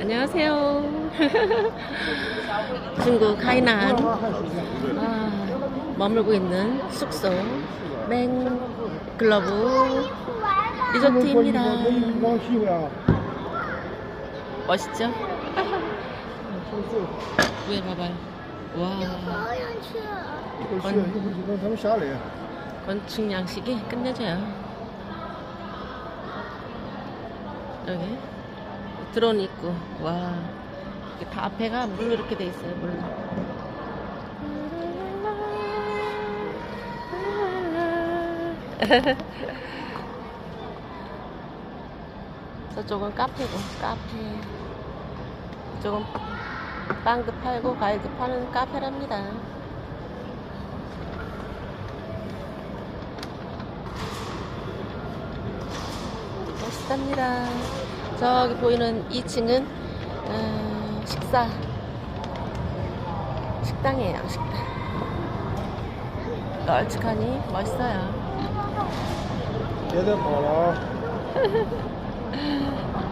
안녕하세요. 중국 하이난 아, 머물고 있는 숙소 맹글러브 리조트입니다. 멋있죠? 위에 봐봐요. 와. 건축 양식이 끝내줘요. 여기. 드론 있고 와 이게 다 앞에가 물로 이렇게 돼 있어요 물로. 저쪽은 카페고 카페. 이쪽은 빵도 팔고 과일도 파는 카페랍니다. 멋있답니다. 저기 보이는 2층은 음, 어, 식사. 식당이에요 식당. 널찍하니 멋있어요. 얘들 봐라.